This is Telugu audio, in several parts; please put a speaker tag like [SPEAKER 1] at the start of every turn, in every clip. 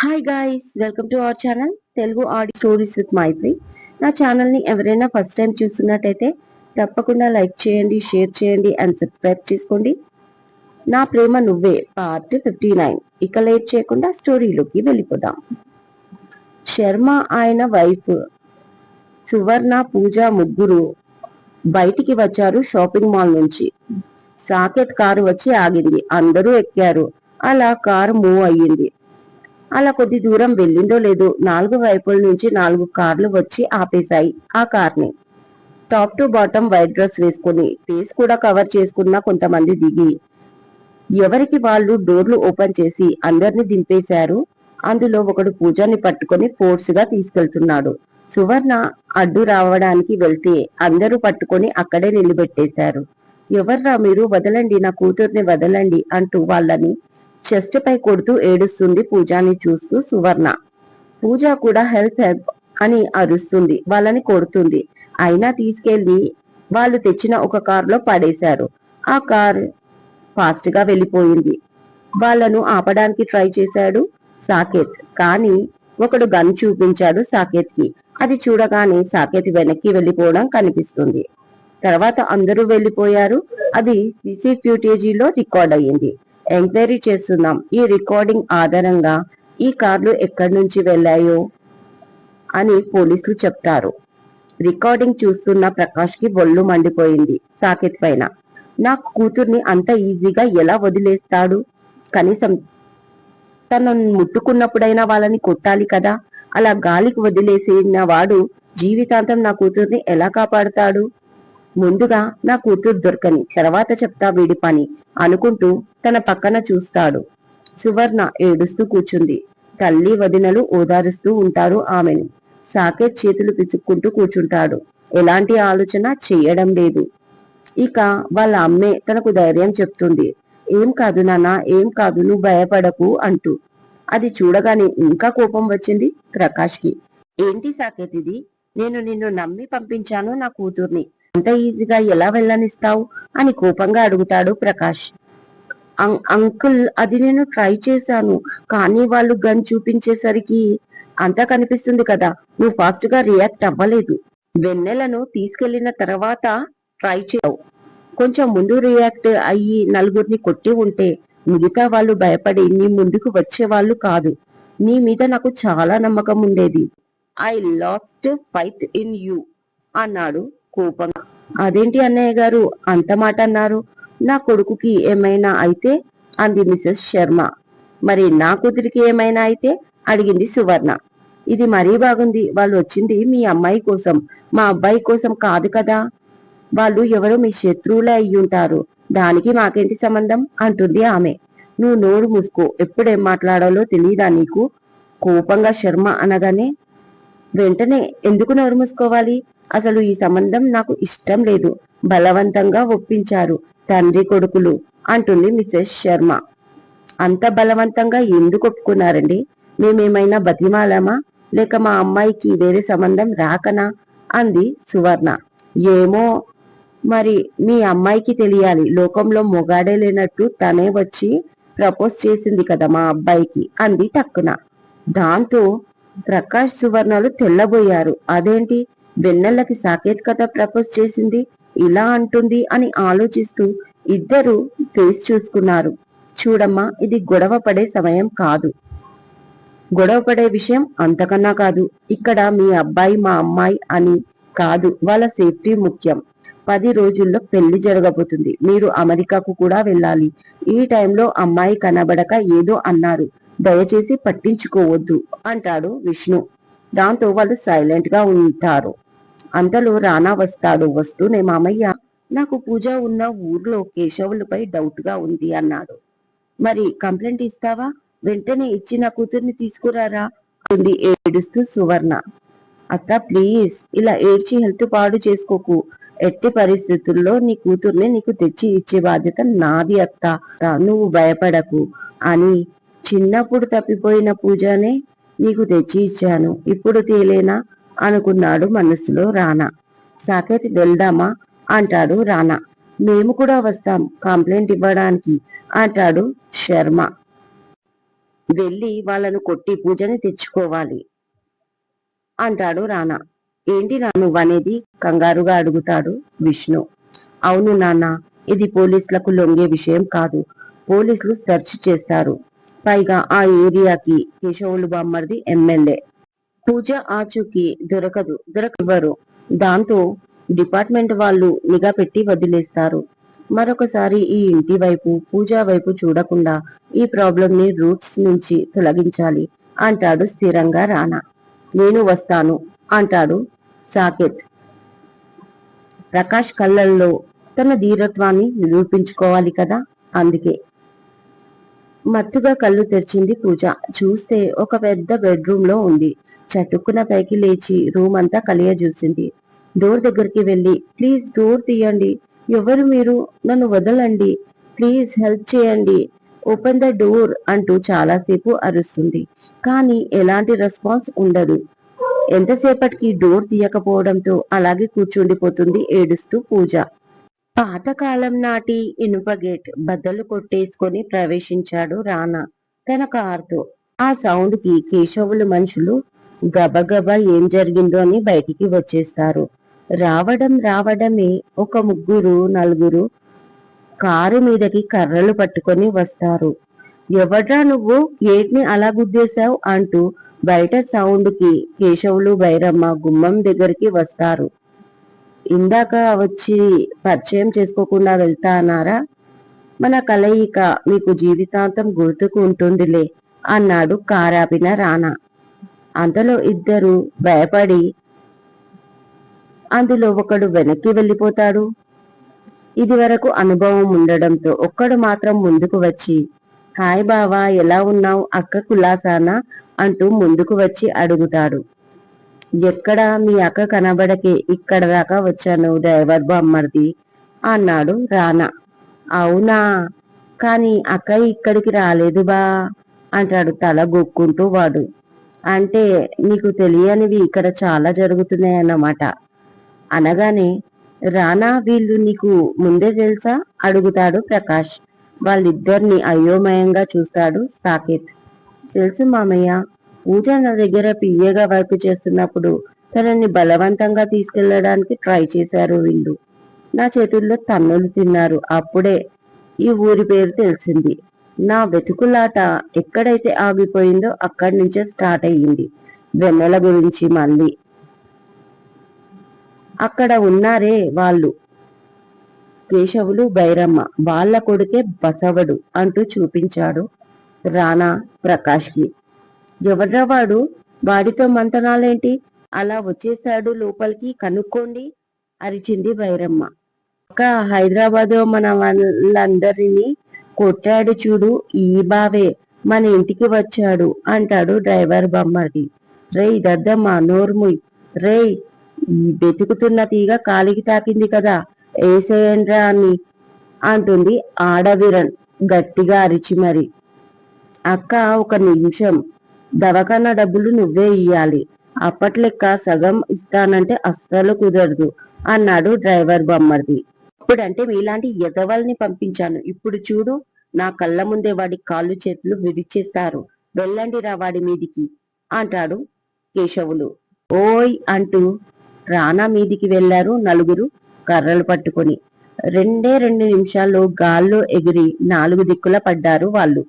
[SPEAKER 1] Hi guys welcome to our channel Telugu audio stories with Maitri నా ఛానల్ని ఎవరైనా ఫస్ట్ టైం చూస్తున్నట్టయితే తప్పకుండా లైక్ చేయండి షేర్ చేయండి అండ్ సబ్స్క్రైబ్ చేసుకోండి. నా ప్రేమ నువ్వే పార్ట్ ఫిఫ్టీ నైన్ ఇక లేట్ చేయకుండా స్టోరీలోకి వెళ్ళిపోదాం. శర్మ ఆయన వైఫ్ సువర్ణ పూజ ముగ్గురు బయటికి వచ్చారు షాపింగ్ మాల్ నుంచి. సాకేత్ కారు వచ్చి ఆగింది. అందరూ ఎక్కారు. అలా కారు మూవ్ అయ్యింది. అలా కొద్ది దూరం వెళ్ళిందో లేదో నాలుగు వైపుల నుంచి నాలుగు కార్లు వచ్చి ఆపేశాయి ఆ కార్ని. Top to bottom white dress వేసుకుని ఫేస్ కూడా కవర్ చేసుకున్న కొంతమంది దిగి ఎవరికి వాళ్ళు డోర్లు ఓపెన్ చేసి అందరిని దింపేశారు? అందులో ఒకడు పూజాని పట్టుకొని ఫోర్స్గా తీసుకెళ్తున్నాడు. సువర్ణ అడ్డు రావడానికి వెళ్తే అందరూ పట్టుకొని అక్కడే నిలబెట్టేశారు. ఎవర్రా మీరు? వదలండి నా కూతుర్ని వదలండి అంటూ వాళ్ళని చెస్ట్ పై కొడుతూ ఏడుస్తుంది పూజాని చూస్తూ సువర్ణ. పూజ కూడా హెల్ప్ హెల్ప్ అని అరుస్తుంది వాళ్ళని కొడుతుంది. అయినా తీసుకెళ్ళి వాళ్ళు తెచ్చిన ఒక కారులో పడేశారు. ఆ కార్ ఫాస్ట్గా వెళ్ళిపోయింది. వాళ్ళను ఆపడానికి ట్రై చేశాడు సాకేత్. కానీ ఒకడు గన్ చూపించాడు సాకేత్కి అది చూడగానే సాకేత్ వెనక్కి వెళ్ళిపోవడం కనిపిస్తుంది. తర్వాత అందరూ వెళ్ళిపోయారు. అది సీసీ ఫ్యూటేజీలో రికార్డ్ అయ్యింది. ఎంక్వైరీ చేస్తున్నాం. ఈ రికార్డింగ్ ఆధారంగా ఈ కార్లు ఎక్కడి నుంచి వెళ్ళాయో అని పోలీసులు చెప్తారు. రికార్డింగ్ చూస్తున్న ప్రకాష్కి బొల్లు మండిపోయింది సాకెత్ పైన. నా కూతుర్ని అంత ఈజీగా ఎలా వదిలేస్తాడు? కనీసం తను ముట్టుకున్నప్పుడైనా వాళ్ళని కొట్టాలి కదా? అలా గాలికి వదిలేసిన వాడు జీవితాంతం నా కూతుర్ని ఎలా కాపాడుతాడు? ముందుగా నా కూతురు దొరకని తర్వాత చెప్తా వీడి పని అనుకుంటూ తన పక్కన చూస్తాడు. సువర్ణ ఏడుస్తూ కూర్చుంది. తల్లి వదినలు ఓదారుస్తూ ఉంటారు ఆమెను. సాకేత్ చేతులు పిచుక్కుంటూ కూర్చుంటాడు. ఎలాంటి ఆలోచన చెయ్యడం లేదు. ఇక వాళ్ళ అమ్మే తనకు ధైర్యం చెప్తుంది. ఏం కాదు నాన్న ఏం కాదు నువ్వు భయపడకు అంటూ. అది చూడగానే ఇంకా కోపం వచ్చింది ప్రకాష్కి ఏంటి సాకేత్ ఇది? నేను నిన్ను నమ్మి పంపించాను నా కూతుర్ని. అంత ఈజీగా ఎలా వెళ్ళనిస్తావు? అని కోపంగా అడుగుతాడు ప్రకాష్. అంకుల్ అది నేను ట్రై చేశాను కానీ వాళ్ళు గన్ చూపించేసరికి అంతా కనిపిస్తుంది కదా నువ్వు ఫాస్ట్గా రియాక్ట్ అవ్వలేదు. వెన్నెలను తీసుకెళ్ళిన తర్వాత ట్రై చేయవు కొంచెం ముందు రియాక్ట్ అయ్యి నలుగురిని కొట్టి ఉంటే మిగతా వాళ్ళు భయపడి నీ ముందుకు వచ్చేవాళ్ళు కాదు. నీ మీద నాకు చాలా నమ్మకం ఉండేది. I lost faith in you అన్నాడు కోపంగా అదేంటి అన్నయ్య గారు? అంత మాట అన్నారు. నా కొడుకుకి ఏమైనా అయితే అంది మిసెస్ శర్మ. మరి నా కూతురికి ఏమైనా అయితే? అడిగింది సువర్ణ. ఇది మరీ బాగుంది. వాళ్ళు వచ్చింది మీ అమ్మాయి కోసం. మా అబ్బాయి కోసం కాదు కదా. వాళ్ళు ఎవరో మీ శత్రువులే అయ్యుంటారు. దానికి మాకేంటి సంబంధం? అంటుంది ఆమె. నువ్వు నోరు మూసుకో. ఎప్పుడేం మాట్లాడాలో తెలియదా నీకు? కోపంగా శర్మ అనగానే వెంటనే ఎందుకు నోరు మూసుకోవాలి? అసలు ఈ సంబంధం నాకు ఇష్టం లేదు. బలవంతంగా ఒప్పించారు. తండ్రి కొడుకులు అంటుంది మిసెస్ శర్మ. అంత బలవంతంగా ఎందుకు ఒప్పుకున్నారండి? మేమేమైనా బతిమాలమా? లేక మా అమ్మాయికి వేరే సంబంధం రాకనా? అంది సువర్ణ. ఏమో మరి మీ అమ్మాయికి తెలియాలి. లోకంలో మొగాడే లేనట్టు తనే వచ్చి ప్రపోజ్ చేసింది కదా మా అబ్బాయికి అంది టక్కున. దాంతో ప్రకాష్ సువర్ణలు తెల్లబోయారు. అదేంటి? వెన్నెల్లకి సాకేత్ కథ ప్రపోజ్ చేసింది. ఇలా అంటుంది అని ఆలోచిస్తూ ఇద్దరు ఫేస్ చూసుకున్నారు. చూడమ్మా ఇది గొడవ పడే సమయం కాదు. గొడవ పడే విషయం అంతకన్నా కాదు. ఇక్కడ మీ అబ్బాయి మా అమ్మాయి అని కాదు. వాళ్ళ సేఫ్టీ ముఖ్యం. పది రోజుల్లో పెళ్ళి జరగబోతుంది. మీరు అమెరికాకు కూడా వెళ్ళాలి. ఈ టైంలో అమ్మాయి కనబడక ఏదో అన్నారు. దయచేసి పట్టించుకోవద్దు అంటాడు విష్ణు. దాంతో వాళ్ళు సైలెంట్గా ఉంటారు. అంతలో రానా వస్తాడు. వస్తూనే మామయ్య నాకు పూజ ఉన్న ఊర్లో కేశవులపై డౌట్గా ఉంది అన్నాడు. మరి కంప్లైంట్ ఇస్తావా? వెంటనే ఇచ్చి నా కూతుర్ని తీసుకురారా? అంది ఏడుస్తూ సువర్ణ. అత్త ప్లీజ్ ఇలా ఏడ్చి హెల్త్ పాడు చేసుకోకు. ఎట్టి పరిస్థితుల్లో నీ కూతుర్ని నీకు తెచ్చి ఇచ్చే బాధ్యత నాది అత్త. నువ్వు భయపడకు. అని చిన్నప్పుడు తప్పిపోయిన పూజనే నీకు తెచ్చి ఇచ్చాను. ఇప్పుడు తేలేనా? అనుకున్నాడు మనసులో రానా. సాకేత్ వెళ్దామా? అంటాడు రానా. మేము కూడా వస్తాం. కంప్లైంట్ ఇవ్వడానికి అంటాడు శర్మ. వెళ్ళి వాళ్ళను కొట్టి పూజని తెచ్చుకోవాలి అంటాడు రానా. ఏంటి నా నువ్వనేది కంగారుగా అడుగుతాడు విష్ణు. అవును నాన్న ఇది పోలీసులకు లొంగే విషయం కాదు. పోలీసులు సెర్చ్ చేస్తారు. పైగా ఆ ఏరియాకి కేశవులు బామ్మర్ది ఎమ్మెల్యే. పూజ ఆచూకీ దొరకదు దొరకవరు దాంతో డిపార్ట్మెంట్ వాళ్ళు నిఘా పెట్టి వదిలేస్తారు. మరొకసారి ఈ ఇంటి వైపు పూజా వైపు చూడకుండా ఈ ప్రాబ్లం ని రూట్స్ నుంచి తొలగించాలి అంటాడు స్థిరంగా రానా నేను వస్తాను అంటాడు సాకేత్. ప్రకాష్ కళ్ళల్లో తన ధీరత్వాన్ని నిరూపించుకోవాలి కదా? అందుకే మత్తుగా కళ్ళు తెరిచింది పూజ. చూస్తే ఒక పెద్ద బెడ్రూమ్లో ఉంది. చటుక్కున పైకి లేచి రూమ్ అంతా కలియ చూసింది. డోర్ దగ్గరికి వెళ్ళి ప్లీజ్ డోర్ తీయండి. ఎవరు మీరు? నన్ను వదలండి. ప్లీజ్ హెల్ప్ చేయండి. ఓపెన్ ద డోర్ అంటూ చాలాసేపు అరుస్తుంది. కానీ ఎలాంటి రెస్పాన్స్ ఉండదు. ఎంతసేపటికి డోర్ తీయకపోవడంతో అలాగే కూర్చుండిపోతుంది ఏడుస్తూ పూజ. పాతకాలం నాటి ఇనుప గేట్ బద్దలు కొట్టేసుకొని ప్రవేశించాడు రానా. తన కారుతో ఆ సౌండ్కి కేశవులు మనుషులు గబగబా ఏం జరిగిందో అని బయటికి వచ్చేస్తారు. రావడం రావడమే ఒక ముగ్గురు నలుగురు కారు మీదకి కర్రలు పట్టుకొని వస్తారు. ఎవడ్రా నువ్వు? ఏటిని అలా గుద్దేశావు? అంటూ బయట సౌండ్కి కేశవులు బైరమ్మ గుమ్మం దగ్గరికి వస్తారు. ఇందాక వచ్చి పరిచయం చేసుకోకుండా వెళ్తా అన్నారా? మన కలయిక మీకు జీవితాంతం గుర్తుకు ఉంటుందిలే అన్నాడు కారాపిన రానా అంతలో ఇద్దరు భయపడి అందులో ఒకడు వెనక్కి వెళ్ళిపోతాడు. ఇది వరకు అనుభవం ఉండడంతో ఒక్కడు మాత్రం ముందుకు వచ్చి హాయ్ బావా ఎలా ఉన్నావు? అక్క కులాసానా? అంటూ ముందుకు వచ్చి అడుగుతాడు. ఎక్కడ మీ అక్క కనబడకే ఇక్కడ దాకా వచ్చాను డ్రైవర్ బామ్మర్ది? అన్నాడు రానా. అవునా? కాని అక్క ఇక్కడికి రాలేదు బా అంటాడు తల గొక్కుంటూ వాడు. అంటే నీకు తెలియనివి ఇక్కడ చాలా జరుగుతున్నాయన్నమాట అనగానే రానా వీళ్ళు నీకు ముందే తెలుసా? అడుగుతాడు ప్రకాష్. వాళ్ళిద్దరిని అయోమయంగా చూస్తాడు సాకేత్. తెలుసు మామయ్య పూజ నా దగ్గర పియ్యగా వర్క్ చేస్తున్నప్పుడు తనని బలవంతంగా తీసుకెళ్ళడానికి ట్రై చేశారు వీళ్ళు నా చేతుల్లో తన్నులు తిన్నారు. అప్పుడే ఈ ఊరి పేరు తెలిసింది. నా వెతుకులాట ఎక్కడైతే ఆగిపోయిందో అక్కడి నుంచే స్టార్ట్ అయ్యింది. వెన్నెల గురించి మళ్ళీ. అక్కడ ఉన్నారే వాళ్ళు. కేశవులు బైరమ్మ వాళ్ళ కొడుకే బసవడు అంటూ చూపించాడు రానా ప్రకాష్కి. ఎవడ్రా వాడు వాడితో మంతనాలేంటి? అలా వచ్చేశాడు లోపలికి కనుక్కోండి అరిచింది బైరమ్మ ఒక హైదరాబాద్ మన వాళ్ళందరినీ కొట్టాడు చూడు ఈ బావే మన ఇంటికి వచ్చాడు అంటాడు డ్రైవర్ బొమ్మది రేయ్ దద్దమ్మ నోర్ముయ్ రేయ్ ఈ వెతుకుతున్న తీగ కాలికి తాకింది కదా ఏసేయండ్రా అని అంటుంది ఆడవిరన్ గట్టిగా అరిచి మరి. అక్క ఒక నిమిషం. దవాఖానా డబ్బులు నువ్వే ఇయ్యాలి. అప్పట్లెక్క సగం ఇస్తానంటే అస్సలు కుదరదు అన్నాడు డ్రైవర్ బొమ్మర్ది. ఇప్పుడంటే మీలాంటి ఎదవల్ని పంపించాను. ఇప్పుడు చూడు నా కళ్ళ ముందే వాడి కాళ్ళు చేతులు విడిచేస్తారు. వెళ్ళండి రా వాడి మీదికి అంటాడు కేశవులు. ఓయ్ అంటూ రానా మీదికి వెళ్ళారు నలుగురు కర్రలు పట్టుకొని. రెండే రెండు నిమిషాల్లో గాల్లో ఎగిరి నాలుగు దిక్కుల పడ్డారు వాళ్ళు.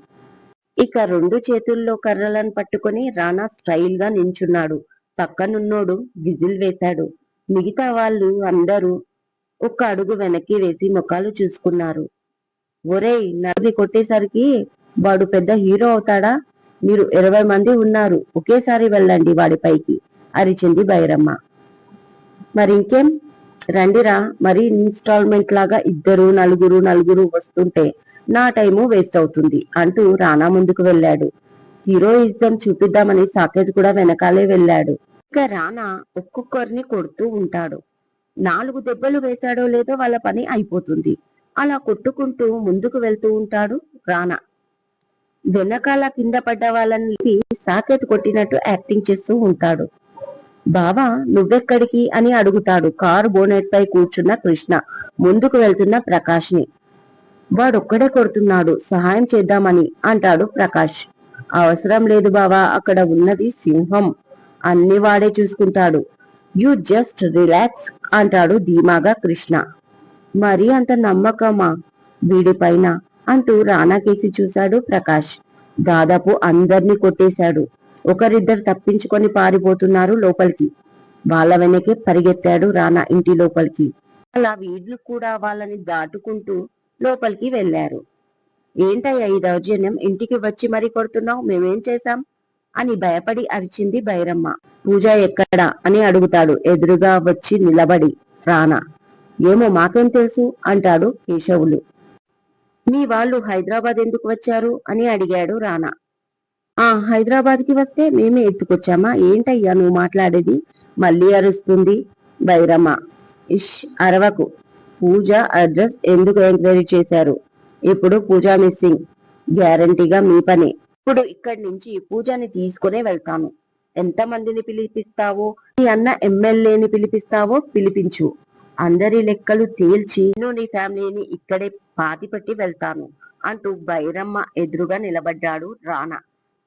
[SPEAKER 1] ఇక రెండు చేతుల్లో కర్రలను పట్టుకొని రానా స్టైల్గా నించున్నాడు. పక్కనున్నోడు విజిల్ వేశాడు. మిగతా వాళ్ళు అందరూ ఒక్క అడుగు వెనక్కి వేసి ముఖాలు చూసుకున్నారు. ఒరేయ్ నడిని కొట్టేసరికి వాడు పెద్ద హీరో అవుతాడా? మీరు ఇరవై మంది ఉన్నారు. ఒకేసారి వెళ్ళండి వాడి పైకి అరిచింది బైరమ్మ. మరి ఇంకేం రండిరా మరి ఇన్స్టాల్మెంట్ లాగా ఇద్దరు నలుగురు నలుగురు వస్తుంటే నా టైము వేస్ట్ అవుతుంది అంటూ రానా ముందుకు వెళ్ళాడు. హీరోయిజం చూపిద్దామని సాకేత్ కూడా వెనకాలే వెళ్ళాడు. ఇక రానా ఒక్కొక్కరిని కొడుతూ ఉంటాడు. నాలుగు దెబ్బలు వేశాడో లేదో వాళ్ళ పని అయిపోతుంది. అలా కొట్టుకుంటూ ముందుకు వెళ్తూ ఉంటాడు రానా. వెనకాల కింద పడ్డ వాళ్ళని సాకేత్ కొట్టినట్టు యాక్టింగ్ చేస్తూ ఉంటాడు. బావా నువ్వెక్కడికి అని అడుగుతాడు కారు బోనెట్ పై కూర్చున్న కృష్ణ. ముందుకు వెళ్తున్న ప్రకాష్ని వాడొక్కడే కొడుతున్నాడు సహాయం చేద్దామని అంటాడు ప్రకాష్. అవసరం లేదు బావా అక్కడ ఉన్నది సింహం. అన్ని వాడే చూసుకుంటాడు. యు జస్ట్ రిలాక్స్ అంటాడు ధీమాగా కృష్ణ. మరి అంత నమ్మకమా? వీడిపైన అంటూ రాణాకేసి చూశాడు ప్రకాష్. దాదాపు అందర్నీ కొట్టేశాడు. ఒకరిద్దరు తప్పించుకొని పారిపోతున్నారు లోపలికి. వాళ్ళ వెనకే పరిగెత్తాడు రానా ఇంటి లోపలికి. అలా వీళ్ళు కూడా వాళ్ళని దాటుకుంటూ లోపలికి వెళ్ళారు ఏంటయ్యా ఈ దౌర్జన్యం? ఇంటికి వచ్చి మరీ కొడుతున్నావు? మేమేం చేశాం? అని భయపడి అరిచింది బైరమ్మ పూజ ఎక్కడా? అని అడుగుతాడు ఎదురుగా వచ్చి నిలబడి రానా. ఏమో మాకేం తెలుసు? అంటాడు కేశవులు. మీ వాళ్ళు హైదరాబాద్ ఎందుకు వచ్చారు? అని అడిగాడు రానా. ఆ హైదరాబాద్కి వస్తే మేమే ఎత్తుకొచ్చామా? ఏంటయ్యా నువ్వు మాట్లాడేది? మళ్ళీ అరుస్తుంది బైరమ్మ ఇష్ అరవకు. పూజ అడ్రస్ ఎందుకు ఎంక్వైరీ చేశారు? ఇప్పుడు పూజ మిస్సింగ్. గ్యారంటీగా మీ పని. ఇప్పుడు ఇక్కడి నుంచి పూజని తీసుకునే వెళ్తాను. ఎంత మందిని పిలిపిస్తావో? నీ అన్న ఎమ్మెల్యేని పిలిపిస్తావో పిలిపించు. అందరి లెక్కలు తేల్చి నేను నీ ఫ్యామిలీని ఇక్కడే పాతిపెట్టి వెళ్తాను అంటూ బైరమ్మ ఎదురుగా నిలబడ్డాడు రానా.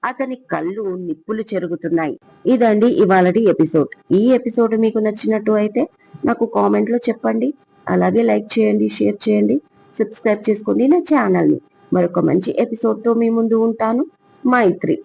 [SPEAKER 1] అతని కళ్ళు నిప్పులు చెరుగుతున్నాయి. ఇదండి ఇవాళటి ఎపిసోడ్. ఈ ఎపిసోడ్ మీకు నచ్చినట్టు అయితే నాకు కామెంట్లో చెప్పండి. అలాగే లైక్ చేయండి షేర్ చేయండి సబ్స్క్రైబ్ చేసుకోండి నా ఛానల్ని. మరొక మంచి ఎపిసోడ్తో మీ ముందు ఉంటాను. మైత్రి.